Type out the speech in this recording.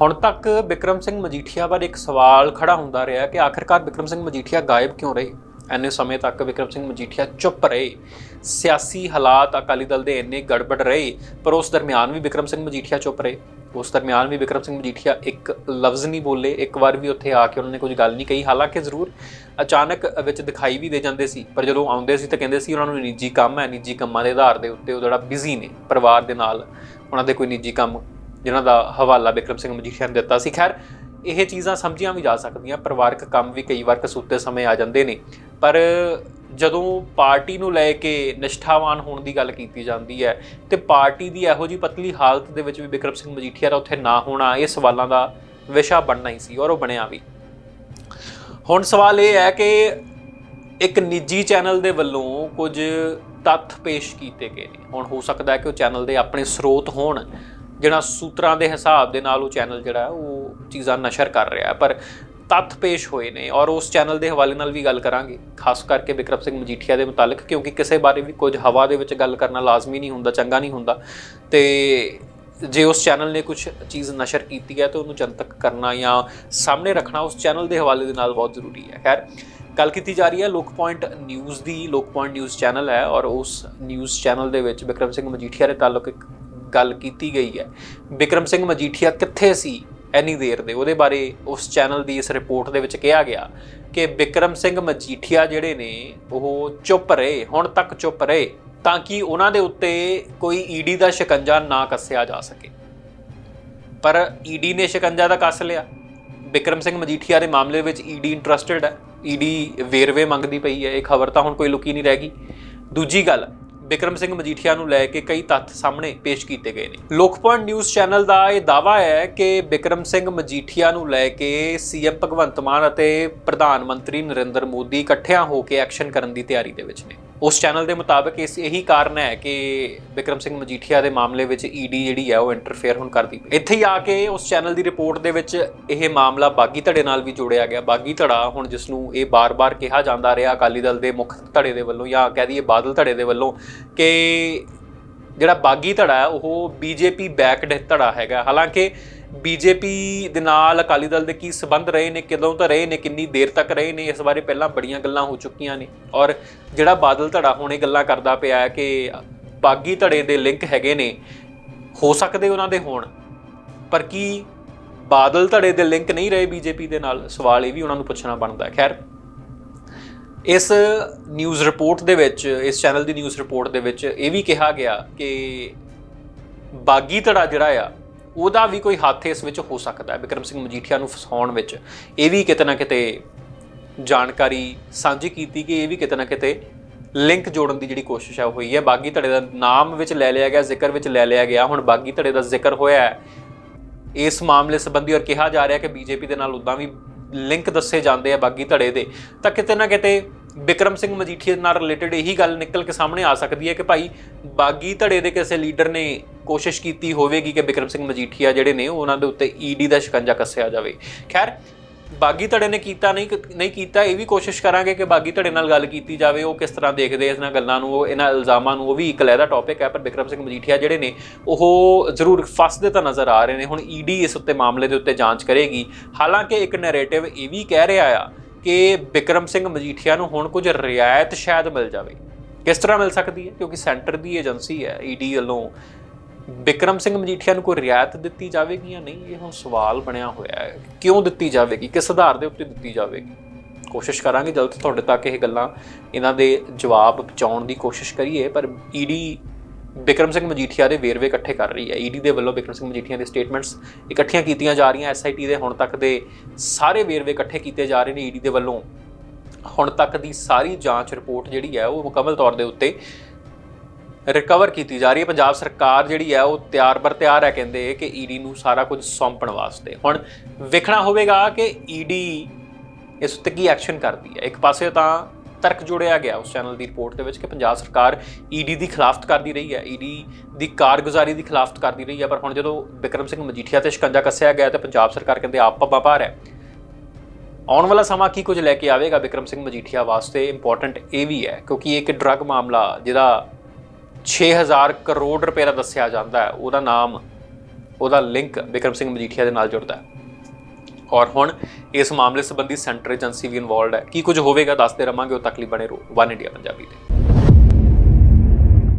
ਹੁਣ ਤੱਕ ਵਿਕਰਮ ਸਿੰਘ ਮਜੀਠੀਆ ਬਾਰੇ ਇੱਕ ਸਵਾਲ ਖੜਾ ਹੁੰਦਾ ਰਿਹਾ ਕਿ ਆਖਿਰਕਾਰ ਵਿਕਰਮ ਸਿੰਘ ਮਜੀਠੀਆ ਗਾਇਬ ਕਿਉਂ ਰਹੇ? ਐਨੇ ਸਮੇਂ ਤੱਕ ਵਿਕਰਮ ਸਿੰਘ ਮਜੀਠੀਆ ਚੁੱਪ ਰਹੇ। ਸਿਆਸੀ ਹਾਲਾਤ ਅਕਾਲੀ ਦਲ ਦੇ ਇੰਨੇ ਗੜਬੜ ਰਹੇ, ਪਰ ਉਸ ਦਰਮਿਆਨ ਵੀ ਵਿਕਰਮ ਸਿੰਘ ਮਜੀਠੀਆ ਚੁੱਪ ਰਹੇ। ਉਸ ਦਰਮਿਆਨ ਵੀ ਵਿਕਰਮ ਸਿੰਘ ਮਜੀਠੀਆ ਇੱਕ ਲਫ਼ਜ਼ ਨਹੀਂ ਬੋਲੇ। ਇੱਕ ਵਾਰ ਵੀ ਉੱਥੇ ਆ ਕੇ ਉਹਨਾਂ ਨੇ ਕੁਝ ਗੱਲ ਨਹੀਂ ਕਹੀ। ਹਾਲਾਂਕਿ ਜ਼ਰੂਰ ਅਚਾਨਕ ਵਿੱਚ ਦਿਖਾਈ ਵੀ ਦੇ ਜਾਂਦੇ ਸੀ, ਪਰ ਜਦੋਂ ਆਉਂਦੇ ਸੀ ਤਾਂ ਕਹਿੰਦੇ ਸੀ ਉਹਨਾਂ ਨੂੰ ਨਿੱਜੀ ਕੰਮ ਹੈ, ਨਿੱਜੀ ਕੰਮਾਂ ਦੇ ਆਧਾਰ ਦੇ ਉੱਤੇ ਉਹ ਜਿਹੜਾ ਬਿਜ਼ੀ ਨੇ, ਪਰਿਵਾਰ ਦੇ ਨਾਲ ਉਹਨਾਂ ਦੇ ਕੋਈ ਨਿੱਜੀ ਕੰਮ ਜਿਨ੍ਹਾਂ ਦਾ ਹਵਾਲਾ ਬਿਕਰਮ ਸਿੰਘ ਮਜੀਠੀਆ ਨੇ ਦਿੱਤਾ ਸੀ। ਖੈਰ, ਇਹ ਚੀਜ਼ਾਂ ਸਮਝੀਆਂ ਵੀ ਜਾ ਸਕਦੀਆਂ, ਪਰਿਵਾਰਕ ਕੰਮ ਵੀ ਕਈ ਵਾਰ ਕਸੂਤੇ ਸਮੇਂ ਆ ਜਾਂਦੇ ਨੇ। ਪਰ ਜਦੋਂ ਪਾਰਟੀ ਨੂੰ ਲੈ ਕੇ ਨਿਸ਼ਠਾਵਾਨ ਹੋਣ ਦੀ ਗੱਲ ਕੀਤੀ ਜਾਂਦੀ ਹੈ ਤੇ ਪਾਰਟੀ ਦੀ ਇਹੋ ਜੀ ਪਤਲੀ ਹਾਲਤ ਦੇ ਵਿੱਚ ਵੀ ਬਿਕਰਮ ਸਿੰਘ ਮਜੀਠੀਆ ਦਾ ਉੱਥੇ ਨਾ ਹੋਣਾ, ਇਹ ਸਵਾਲਾਂ ਦਾ ਵਿਸ਼ਾ ਬਣਨਾ ਹੀ ਸੀ ਔਰ ਉਹ ਬਣਿਆ ਵੀ। ਹੁਣ ਸਵਾਲ ਇਹ ਹੈ ਕਿ ਇੱਕ ਨਿੱਜੀ ਚੈਨਲ ਦੇ ਵੱਲੋਂ ਕੁਝ ਤੱਥ ਪੇਸ਼ ਕੀਤੇ ਗਏ ਨੇ। ਹੁਣ ਹੋ ਸਕਦਾ ਹੈ ਕਿ ਉਹ ਚੈਨਲ ਦੇ ਆਪਣੇ ਸਰੋਤ ਹੋਣ। ਜਿਹੜਾ ਸੂਤਰਾਂ ਦੇ ਹਿਸਾਬ ਦੇ ਨਾਲ ਉਹ ਚੈਨਲ ਜਿਹੜਾ ਉਹ ਚੀਜ਼ਾਂ ਨਸ਼ਰ ਕਰ ਰਿਹਾ ਪਰ ਤੱਥ ਪੇਸ਼ ਹੋਏ ਨੇ ਔਰ ਉਸ ਚੈਨਲ ਦੇ ਹਵਾਲੇ ਨਾਲ ਵੀ ਗੱਲ ਕਰਾਂਗੇ। ਖਾਸ ਕਰਕੇ ਵਿਕਰਮ ਸਿੰਘ ਮਜੀਠੀਆ ਦੇ ਮੁਤਲਕ, ਕਿਉਂਕਿ ਕਿਸੇ ਬਾਰੇ ਵੀ ਕੁਝ ਹਵਾ ਦੇ ਵਿੱਚ ਗੱਲ ਕਰਨਾ ਲਾਜ਼ਮੀ ਨਹੀਂ ਹੁੰਦਾ, ਚੰਗਾ ਨਹੀਂ ਹੁੰਦਾ। ਤੇ ਜੇ ਉਸ ਚੈਨਲ ਨੇ ਕੁਝ ਚੀਜ਼ ਨਸ਼ਰ ਕੀਤੀ ਹੈ, ਤਾਂ ਉਹਨੂੰ ਜਨਤਕ ਕਰਨਾ ਜਾਂ ਸਾਹਮਣੇ ਰੱਖਣਾ ਉਸ ਚੈਨਲ ਦੇ ਹਵਾਲੇ ਦੇ ਨਾਲ ਬਹੁਤ ਜ਼ਰੂਰੀ ਹੈ। ਖੈਰ, ਗੱਲ ਕੀਤੀ ਜਾ ਰਹੀ ਹੈ ਲੋਕ ਪੁਆਇੰਟ ਨਿਊਜ਼ ਦੀ। ਲੋਕ ਪੁਆਇੰਟ ਨਿਊਜ਼ ਚੈਨਲ ਹੈ ਔਰ ਉਸ ਨਿਊਜ਼ ਚੈਨਲ ਦੇ ਵਿੱਚ ਵਿਕਰਮ ਸਿੰਘ ਮਜੀਠੀਆ ਦੇ ਤਾਲੁਕ ਇੱਕ ਗੱਲ ਕੀਤੀ ਗਈ ਹੈ। ਵਿਕਰਮ ਸਿੰਘ ਮਜੀਠੀਆ ਕਿੱਥੇ ਸੀ ਐਨੀ ਦੇਰ ਦੇ? ਉਹਦੇ ਬਾਰੇ ਉਸ ਚੈਨਲ ਦੀ ਇਸ ਰਿਪੋਰਟ ਦੇ ਵਿੱਚ ਕਿਹਾ ਗਿਆ ਕਿ ਵਿਕਰਮ ਸਿੰਘ ਮਜੀਠੀਆ ਜਿਹੜੇ ਨੇ, ਉਹ ਚੁੱਪ ਰਹੇ, ਹੁਣ ਤੱਕ ਚੁੱਪ ਰਹੇ, ਤਾਂ ਕਿ ਉਹਨਾਂ ਦੇ ਉੱਤੇ ਕੋਈ ਈਡੀ ਦਾ ਸ਼ਿਕੰਜਾ ਨਾ ਕੱਸਿਆ ਜਾ ਸਕੇ। ਪਰ ਈਡੀ ਨੇ ਸ਼ਿਕੰਜਾ ਦਾ ਕੱਸ ਲਿਆ। ਵਿਕਰਮ ਸਿੰਘ ਮਜੀਠੀਆ ਦੇ ਮਾਮਲੇ ਵਿੱਚ ਈਡੀ ਇੰਟਰਸਟਿਡ ਹੈ। ਈਡੀ ਵੇਰਵੇ ਮੰਗਦੀ ਪਈ ਹੈ। ਇਹ ਖਬਰ ਤਾਂ ਹੁਣ ਕੋਈ ਲੁਕੀ ਨਹੀਂ ਰਹਿ ਗਈ। ਦੂਜੀ ਗੱਲ ਬਿਕਰਮ ਸਿੰਘ ਮਜੀਠੀਆ ਨੂੰ ਲੈ ਕੇ ਕਈ ਤੱਥ ਸਾਹਮਣੇ ਪੇਸ਼ ਕੀਤੇ ਗਏ ਨੇ। ਲੋਕ ਨਿਊਜ਼ ਚੈਨਲ ਦਾ ਇਹ ਦਾਵਾ ਹੈ ਕਿ ਬਿਕਰਮ ਸਿੰਘ ਮਜੀਠੀਆ ਨੂੰ ਲੈ ਕੇ ਸੀਐਮ ਭਗਵੰਤ ਮਾਨ ਅਤੇ ਪ੍ਰਧਾਨ ਮੰਤਰੀ ਨਰਿੰਦਰ ਮੋਦੀ ਇਕੱਠਿਆਂ ਹੋ ਕੇ ਐਕਸ਼ਨ ਕਰਨ ਦੀ ਤਿਆਰੀ ਦੇ ਵਿੱਚ ਨੇ। ਉਸ ਚੈਨਲ ਦੇ ਮੁਤਾਬਕ ਇਸ ਇਹੀ ਕਾਰਨ ਹੈ ਕਿ ਵਿਕਰਮ ਸਿੰਘ ਮਜੀਠੀਆ ਦੇ ਮਾਮਲੇ ਵਿੱਚ ਈਡੀ ਜਿਹੜੀ ਹੈ ਉਹ ਇੰਟਰਫੇਅਰ ਹੁਣ ਕਰਦੀ ਇੱਥੇ ਹੀ ਆ ਕੇ ਉਸ ਚੈਨਲ ਦੀ ਰਿਪੋਰਟ ਦੇ ਵਿੱਚ ਇਹ ਮਾਮਲਾ ਬਾਗੀ ਧੜੇ ਨਾਲ ਵੀ ਜੋੜਿਆ ਗਿਆ। ਬਾਗੀ ਧੜਾ ਹੁਣ ਜਿਸ ਨੂੰ ਇਹ ਬਾਰ-ਬਾਰ ਕਿਹਾ ਜਾਂਦਾ ਰਿਹਾ ਅਕਾਲੀ ਦਲ ਦੇ ਮੁੱਖ ਧੜੇ ਦੇ ਵੱਲੋਂ ਜਾਂ ਕਹਿ ਦਈਏ ਬਾਦਲ ਧੜੇ ਦੇ ਵੱਲੋਂ ਕਿ ਜਿਹੜਾ ਬਾਗੀ ਧੜਾ ਹੈ, ਉਹ ਬੀਜੇਪੀ ਬੈਕਡ ਧੜਾ ਹੈਗਾ। ਹਾਲਾਂਕਿ ਬੀਜੇਪੀ ਦੇ ਨਾਲ ਅਕਾਲੀ ਦਲ ਦੇ ਕੀ ਸਬੰਧ ਰਹੇ ਨੇ, ਕਿਦੋਂ ਤੋਂ ਰਹੇ ਨੇ, ਕਿੰਨੀ ਦੇਰ ਤੱਕ ਰਹੇ ਨੇ, ਇਸ ਬਾਰੇ ਪਹਿਲਾਂ ਬੜੀਆਂ ਗੱਲਾਂ ਹੋ ਚੁੱਕੀਆਂ ਨੇ। ਔਰ ਜਿਹੜਾ ਬਾਦਲ ਧੜਾ ਹੁਣ ਇਹ ਗੱਲਾਂ ਕਰਦਾ ਪਿਆ ਹੈ ਕਿ ਬਾਗੀ ਧੜੇ ਦੇ ਲਿੰਕ ਹੈਗੇ ਨੇ, ਹੋ ਸਕਦੇ ਉਹਨਾਂ ਦੇ ਹੋਣ, ਪਰ ਕੀ ਬਾਦਲ ਧੜੇ ਦੇ ਲਿੰਕ ਨਹੀਂ ਰਹੇ ਬੀਜੇਪੀ ਦੇ ਨਾਲ? ਸਵਾਲ ਇਹ ਵੀ ਉਹਨਾਂ ਨੂੰ ਪੁੱਛਣਾ ਬਣਦਾ ਖੈਰ, ਇਸ ਨਿਊਜ਼ ਰਿਪੋਰਟ ਦੇ ਵਿੱਚ, ਇਸ ਚੈਨਲ ਦੀ ਨਿਊਜ਼ ਰਿਪੋਰਟ ਦੇ ਵਿੱਚ ਇਹ ਵੀ ਕਿਹਾ ਗਿਆ ਕਿ ਬਾਗੀ ਧੜਾ ਜਿਹੜਾ ਆ ਉਹਦਾ ਵੀ ਕੋਈ ਹੱਥ ਇਸ ਵਿੱਚ ਹੋ ਸਕਦਾ ਹੈ। ਵਿਕਰਮ ਸਿੰਘ ਮਜੀਠੀਆ ਨੂੰ ਫਸਾਉਣ ਵਿੱਚ ਇਹ ਵੀ ਕਿਤੇ ਨਾ ਕਿਤੇ ਜਾਣਕਾਰੀ ਸਾਂਝੀ ਕੀਤੀ ਕਿ ਇਹ ਵੀ ਕਿਤੇ ਨਾ ਕਿਤੇ ਲਿੰਕ ਜੋੜਨ ਦੀ ਜਿਹੜੀ ਕੋਸ਼ਿਸ਼ ਹੈ ਉਹ ਹੋਈ ਹੈ। ਬਾਗੀ ਧੜੇ ਦਾ ਨਾਮ ਵਿੱਚ ਲੈ ਲਿਆ ਗਿਆ, ਜ਼ਿਕਰ ਵਿੱਚ ਲੈ ਲਿਆ ਗਿਆ। ਹੁਣ ਬਾਗੀ ਧੜੇ ਦਾ ਜ਼ਿਕਰ ਹੋਇਆ ਹੈ। ਇਸ ਮਾਮਲੇ ਸੰਬੰਧੀ ਔਰ ਕਿਹਾ ਜਾ ਰਿਹਾ ਕਿ ਬੀਜੇਪੀ ਦੇ ਨਾਲ ਉਦਾਂ ਵੀ ਲਿੰਕ ਦੱਸੇ ਜਾਂਦੇ ਆ ਬਾਗੀ ਧੜੇ ਦੇ। ਤਾਂ ਕਿਤੇ ਨਾ ਕਿਤੇ ਬਿਕਰਮ ਸਿੰਘ ਮਜੀਠੀਆ ਨਾਲ ਰਿਲੇਟਡ ਇਹੀ ਗੱਲ ਨਿਕਲ ਕੇ ਸਾਹਮਣੇ ਆ ਸਕਦੀ ਹੈ ਕਿ ਭਾਈ ਬਾਗੀ ਧੜੇ ਦੇ ਕਿਸੇ ਲੀਡਰ ਨੇ ਕੋਸ਼ਿਸ਼ ਕੀਤੀ ਹੋਵੇਗੀ ਕਿ ਬਿਕਰਮ ਸਿੰਘ ਮਜੀਠੀਆ ਜਿਹੜੇ ਨੇ ਉਹਨਾਂ ਦੇ ਉੱਤੇ ਈਡੀ ਦਾ ਸ਼ਿਕੰਜਾ ਕੱਸਿਆ ਜਾਵੇ। ਖੈਰ, ਬਾਗੀ ਧੜੇ ਨੇ ਕੀਤਾ ਨਹੀਂ ਨਹੀਂ ਕੀਤਾ, ਇਹ ਵੀ ਕੋਸ਼ਿਸ਼ ਕਰਾਂਗੇ ਕਿ ਬਾਗੀ ਧੜੇ ਨਾਲ ਗੱਲ ਕੀਤੀ ਜਾਵੇ, ਉਹ ਕਿਸ ਤਰ੍ਹਾਂ ਦੇਖਦੇ ਇਹਨਾਂ ਗੱਲਾਂ ਨੂੰ, ਉਹ ਇਹਨਾਂ ਇਲਜ਼ਾਮਾਂ ਨੂੰ, ਉਹ ਵੀ ਇੱਕ ਲੈਦਾ ਟੌਪਿਕ ਹੈ, ਪਰ ਵਿਕਰਮ ਸਿੰਘ ਮਜੀਠੀਆ ਜਿਹੜੇ ਨੇ, ਉਹ ਜ਼ਰੂਰ ਫਸਦੇ ਤਾਂ ਨਜ਼ਰ ਆ ਰਹੇ ਨੇ। ਹੁਣ ਈਡੀ ਇਸ ਉੱਤੇ ਮਾਮਲੇ ਦੇ ਉੱਤੇ ਜਾਂਚ ਕਰੇਗੀ। ਹਾਲਾਂਕਿ ਇੱਕ ਨੈਰੇਟਿਵ ਇਹ ਵੀ ਕਹਿ ਰਿਹਾ ਆ ਕਿ ਬਿਕਰਮ ਸਿੰਘ ਮਜੀਠੀਆ ਨੂੰ ਹੁਣ ਕੁਝ ਰਿਆਇਤ ਸ਼ਾਇਦ ਮਿਲ ਜਾਵੇ। ਕਿਸ ਤਰ੍ਹਾਂ ਮਿਲ ਸਕਦੀ ਹੈ? ਕਿਉਂਕਿ ਸੈਂਟਰ ਦੀ ਏਜੰਸੀ ਹੈ ਈਡੀ ਵੱਲੋਂ ਬਿਕਰਮ ਸਿੰਘ ਮਜੀਠੀਆ ਨੂੰ ਕੋਈ ਰਿਆਇਤ ਦਿੱਤੀ ਜਾਵੇਗੀ ਜਾਂ ਨਹੀਂ? ਇਹ ਹੁਣ ਸਵਾਲ ਬਣਿਆ ਹੋਇਆ ਹੈ। ਕਿਉਂ ਦਿੱਤੀ ਜਾਵੇਗੀ? ਕਿਸ ਆਧਾਰ ਦੇ ਉੱਤੇ ਦਿੱਤੀ ਜਾਵੇਗੀ? ਕੋਸ਼ਿਸ਼ ਕਰਾਂਗੇ ਜਲਦ ਤੁਹਾਡੇ ਤੱਕ ਇਹ ਗੱਲਾਂ ਇਹਨਾਂ ਦੇ ਜਵਾਬ ਪਹੁੰਚਾਉਣ ਦੀ ਕੋਸ਼ਿਸ਼ ਕਰੀਏ, ਪਰ ਈਡੀ ਬਿਕਰਮ ਸਿੰਘ ਮਜੀਠੀਆ ਦੇ ਵੇਰਵੇ ਇਕੱਠੇ ਕਰ ਰਹੀ ਹੈ। ਈਡੀ ਦੇ ਵੱਲੋਂ ਬਿਕਰਮ ਸਿੰਘ ਮਜੀਠੀਆ ਦੇ ਸਟੇਟਮੈਂਟਸ ਇਕੱਠੀਆਂ ਕੀਤੀਆਂ ਜਾ ਰਹੀਆਂ। ਐਸਆਈਟੀ ਦੇ ਹੁਣ ਤੱਕ ਦੇ ਸਾਰੇ ਵੇਰਵੇ ਇਕੱਠੇ ਕੀਤੇ ਜਾ ਰਹੇ ਨੇ ਈਡੀ ਦੇ ਵੱਲੋਂ। ਹੁਣ ਤੱਕ ਦੀ ਸਾਰੀ ਜਾਂਚ ਰਿਪੋਰਟ ਜਿਹੜੀ ਹੈ, ਉਹ ਮੁਕੰਮਲ ਤੌਰ ਦੇ ਉੱਤੇ ਰਿਕਵਰ ਕੀਤੀ ਜਾ ਰਹੀ ਹੈ। ਪੰਜਾਬ ਸਰਕਾਰ ਜਿਹੜੀ ਹੈ, ਉਹ ਤਿਆਰ ਬਰ ਤਿਆਰ ਹੈ ਕਹਿੰਦੇ ਕਿ ਈਡੀ ਨੂੰ ਸਾਰਾ ਕੁਝ ਸੌਂਪਣ ਵਾਸਤੇ। ਹੁਣ ਵੇਖਣਾ ਹੋਵੇਗਾ ਕਿ ਈਡੀ ਇਸ ਉੱਤੇ ਕੀ ਐਕਸ਼ਨ ਕਰਦੀ ਹੈ। ਇੱਕ ਪਾਸੇ ਤਾਂ ਤਰਕ ਜੋੜਿਆ ਗਿਆ ਉਸ ਚੈਨਲ ਦੀ ਰਿਪੋਰਟ ਦੇ ਵਿੱਚ ਕਿ ਪੰਜਾਬ ਸਰਕਾਰ ਈਡੀ ਦੀ ਖਿਲਾਫਤ ਕਰਦੀ ਰਹੀ ਹੈ। ਈਡੀ ਦੀ ਕਾਰਗੁਜ਼ਾਰੀ ਦੀ ਖਿਲਾਫਤ ਕਰਦੀ ਰਹੀ ਹੈ, ਪਰ ਹੁਣ ਜਦੋਂ ਵਿਕਰਮ ਸਿੰਘ ਮਜੀਠੀਆ ਤੇ ਸ਼ਿਕੰਜਾ ਕੱਸਿਆ ਗਿਆ ਤੇ ਪੰਜਾਬ ਸਰਕਾਰ ਕਹਿੰਦੇ ਆਪ ਪੱਬਾ ਭਾਰ ਹੈ। ਆਉਣ ਵਾਲਾ ਸਮਾਂ ਕੀ ਕੁਝ ਲੈ ਕੇ ਆਵੇਗਾ ਵਿਕਰਮ ਸਿੰਘ ਮਜੀਠੀਆ ਵਾਸਤੇ? ਇੰਪੋਰਟੈਂਟ ਇਹ ਵੀ ਹੈ, ਕਿਉਂਕਿ ਇਹ ਇੱਕ ਡਰੱਗ ਮਾਮਲਾ, ਜਿਹਦਾ 6000 ਕਰੋੜ ਰੁਪਏ ਦਾ ਦੱਸਿਆ ਜਾਂਦਾ ਹੈ। ਉਹਦਾ ਨਾਮ, ਉਹਦਾ ਲਿੰਕ ਵਿਕਰਮ ਸਿੰਘ ਮਜੀਠੀਆ ਦੇ ਨਾਲ ਜੁੜਦਾ ਹੈ। ਔਰ ਹੁਣ ਇਸ ਮਾਮਲੇ ਸੰਬੰਧੀ ਸੈਂਟਰ ਏਜੰਸੀ ਵੀ ਇਨਵੋਲਡ ਹੈ। ਕੀ ਕੁਝ ਹੋਵੇਗਾ, ਦੱਸਦੇ ਰਵਾਂਗੇ। ਉਹ ਤੱਕ ਲਈ ਬਣੇ ਰਹੋ ਵਨ ਇੰਡੀਆ ਪੰਜਾਬੀ ਤੇ।